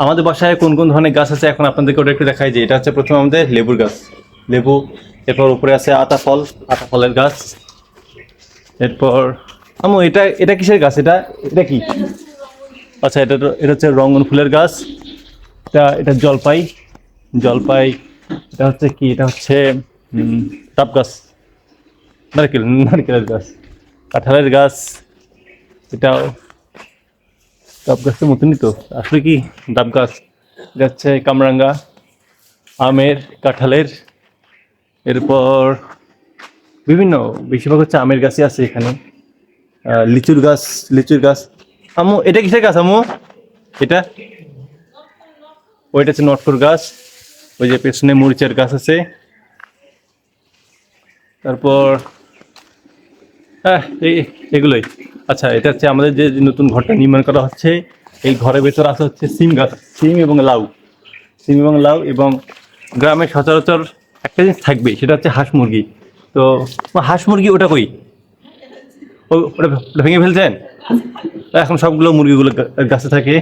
আমাদের বাসায় কোন কোন ধরনের গাছ আছে এখন আপনাদেরকে ওটা একটু দেখাই যে এটা হচ্ছে প্রথমে আমাদের লেবুর গাছ। লেবু, এরপর উপরে আছে আতা ফল, আতা ফলের গাছ। এরপর আমু এটা এটা কিসের গাছ? এটা এটা কি? আচ্ছা এটা এটা হচ্ছে রঙ্গন ফুলের গাছ। এটা এটা জলপাই। জলপাই, এটা হচ্ছে কি? এটা হচ্ছে ডাব গাছ। নারকেল, নারকেলের গাছ। কাঁঠালের গাছ। এটাও ডাব গাছের মতনই তো। আসলে কি ডাব গাছ যাচ্ছে কামরাঙ্গা, আমের, কাঁঠালের। এরপর বিভিন্ন, বেশিরভাগ হচ্ছে আমের গাছই আছে এখানে। লিচুর গাছ লিচুর গাছ। আমু এটা কিসের গাছ আমু এটা? ওইটা হচ্ছে নটকর গাছ। ওই যে পেছনে মরিচের গাছ আছে। তারপর হ্যাঁ এগুলোই। আচ্ছা এটা হচ্ছে আমাদের যে নতুন ঘরটা নির্মাণ করা হচ্ছে, এই ঘরের ভেতর আছে হচ্ছে সিম গাছ, সিম এবং লাউ। সিম এবং লাউ এবং গ্রামে সচরাচর একটা জিনিস থাকবেই সেটা হচ্ছে হাঁস মুরগি। তো হাঁস মুরগি ওটা কই? ওটা ভেঙে ফেলছেন? এখন সবগুলো মুরগিগুলো গাছে থাকে।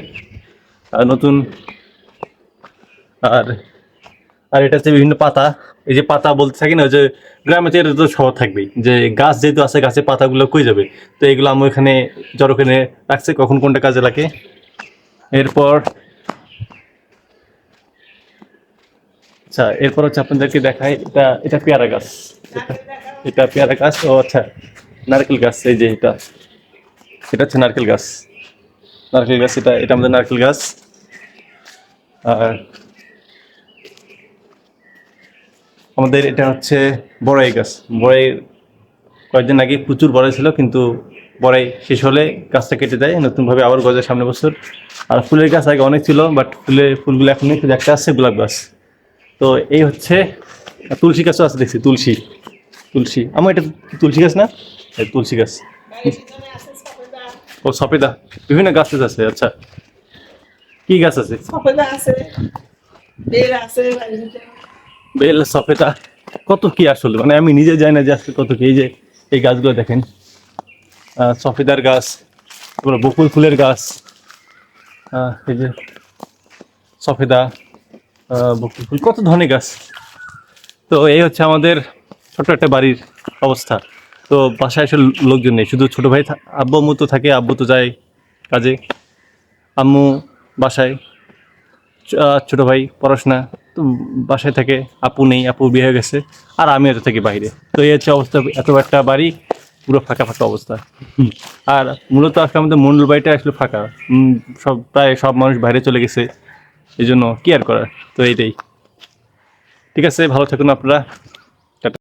আর নতুন, আর আর এটা হচ্ছে বিভিন্ন পাতা। এই যে পাতা বলতে থাকি না যে গ্রামে তো এটা তো সব থাকবেই। যে গাছ যেহেতু আছে, গাছের পাতাগুলো কই যাবে? তো এগুলো আমি এখানে জড়ো করে রাখছি, কখন কোনটা কাজে লাগে। এরপর আচ্ছা এরপর হচ্ছে আপনাদেরকে দেখাই, এটা এটা পেয়ারা গাছ। এটা পেয়ারা গাছ, ও আচ্ছা নারকেল গাছ, এই যে এটা। এটা হচ্ছে নারকেল গাছ। নারকেল গাছ, এটা এটা আমাদের নারকেল গাছ। আর আমাদের এটা হচ্ছে বড়াই গাছ। বড়াই কয়েকদিন আগে প্রচুর বড়াই ছিল, কিন্তু বড়াই শেষ হলে গাছটা কেটে দেয়। নতুনভাবে আবার গজায় সামনে বছর। আর ফুলের গাছ আগে অনেক ছিল বাট ফুলের ফুলগুলো এখন শুধু একটা আছে, গোলাপ গাছ। তো এই হচ্ছে, তুলসী গাছও আছে দেখছি, তুলসী। তুলসী। আমার এটা তুলসী গাছ না? তুলসী গাছ। ও, সফেদা। বিভিন্ন গাছ আছে আচ্ছা। কি গাছ আছে? সফেদা আছে বেল আছে। বেল সফেদা, কত কি আসলে মানে আমি নিজে জানি না যে আসলে কত কি, এই যে এই গাছগুলো দেখেন। সফেদার গাছ, তারপরে বকুল ফুলের গাছ এই যে সফেদা বকুল ফুল, কত ধরনের গাছ। তো এই হচ্ছে আমাদের ছোট একটা বাড়ির অবস্থা। তো বাসায় এসে লোকজন নেই, শুধু ছোট ভাই আব্বু আম্মু তো থাকে, আব্বু তো যায় কাজে। আম্মু বাসায় ছোট ভাই পড়াশোনা তো বাসায় থাকে, আপু নেই আপু বিয়ে হয়ে গেছে, আর আমি হয়তো থাকি বাইরে। তো এই হচ্ছে অবস্থা, এত একটা বাড়ি, পুরো ফাঁকা ফাঁকা অবস্থা। আর মূলত আজকে আমাদের মন্ডল বাড়িটা আসলে ফাঁকা। সব, প্রায় সব মানুষ বাইরে চলে গেছে। এই জন্য কি আর করার? তো এইটাই। ঠিক আছে, ভালো থাকুন আপনারা।